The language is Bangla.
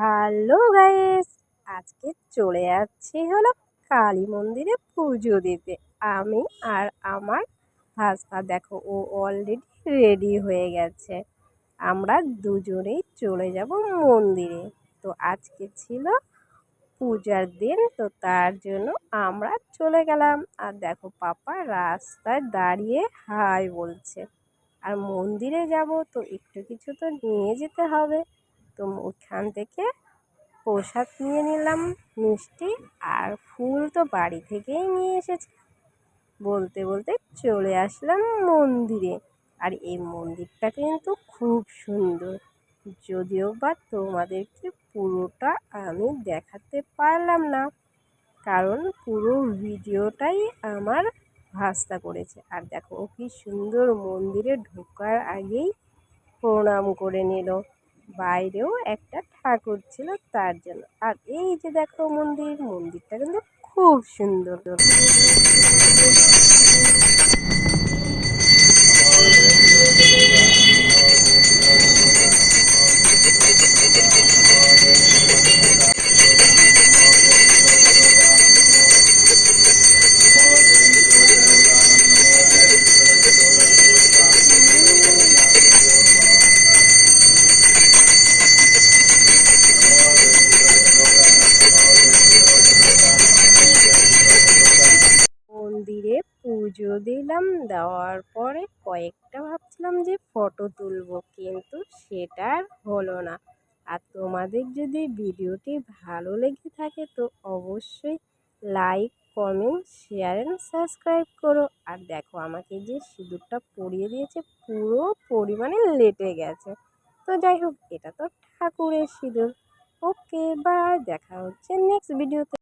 হ্যালো গাইস, আজকে চলে যাচ্ছি হলো কালী মন্দিরে পুজো দিতে। আমি আর আমার ভাস্তা দেখো ও অলরেডি রেডি হয়ে গেছে। আমরা দুজনেই চলে যাব মন্দিরে। তো আজকে ছিল পূজার দিন, তো তার জন্য আমরা চলে গেলাম। আর দেখো পাপা রাস্তায় দাঁড়িয়ে হাই বলছে, আর মন্দিরে যাব তো একটু কিছু তো নিয়ে যেতে হবে। তো ওখান থেকে প্রসাদ নিয়ে নিলাম, মিষ্টি আর ফুল তো বাড়ি থেকেই নিয়ে এসেছে। বলতে বলতে চলে আসলাম মন্দিরে। আর এই মন্দিরটা কিন্তু খুব সুন্দর। যদিও বা তোমাদেরকে পুরোটা আমি দেখাতে পারলাম না, কারণ পুরো ভিডিওটাই আমার ভাস্তা করেছে। আর দেখো, কি সুন্দর মন্দিরে ঢোকার আগেই প্রণাম করে নিল। বাইরেও একটা ঠাকুর ছিল তার জন্য। আর এই যে দেখো মন্দির, মন্দিরটা কিন্তু খুব সুন্দর মন্দিরে পুজো দিলাম, দেওয়ার পরে কয়েকটা ভাবছিলাম যে ফটো তুলবো, কিন্তু সেটা আর হলো না। আর তোমাদের যদি ভিডিওটি ভালো লেগে থাকে তো অবশ্যই like, comment, share and subscribe করো। আর দেখো, আমাকে যে সিঁদুরটা পরিয়ে দিয়েছে পুরো পরিমাণে লেটে গেছে। তো যাই হোক, এটা তো ঠাকুরের সিঁদুর। ওকে বা দেখা হচ্ছে নেক্সট ভিডিওতে